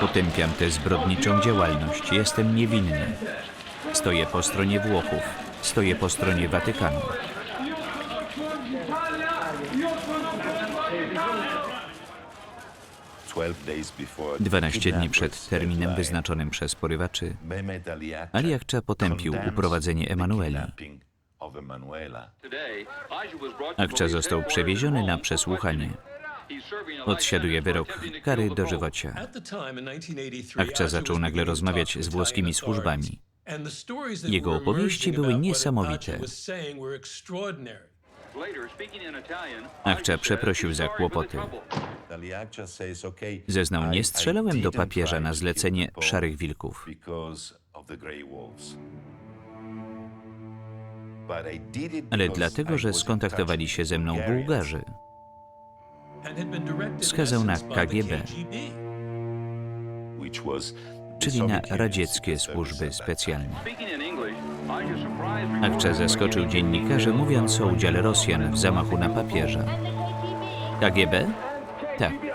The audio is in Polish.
Potępiam tę zbrodniczą działalność. Jestem niewinny. Stoję po stronie Włochów. Stoję po stronie Watykanu. Dwanaście dni przed terminem wyznaczonym przez porywaczy, Ali Akcza potępił uprowadzenie Emanueli. Akcza został przewieziony na przesłuchanie. Odsiaduje wyrok kary dożywocia. Akcza zaczął nagle rozmawiać z włoskimi służbami. Jego opowieści były niesamowite. Akcza przeprosił za kłopoty. Zeznał, nie strzelałem do papieża na zlecenie szarych wilków. Ale dlatego, że skontaktowali się ze mną Bułgarzy. Skazał na KGB, czyli na radzieckie służby specjalne. Akcza zaskoczył dziennikarzy, mówiąc o udziale Rosjan w zamachu na papieża. KGB? Tak.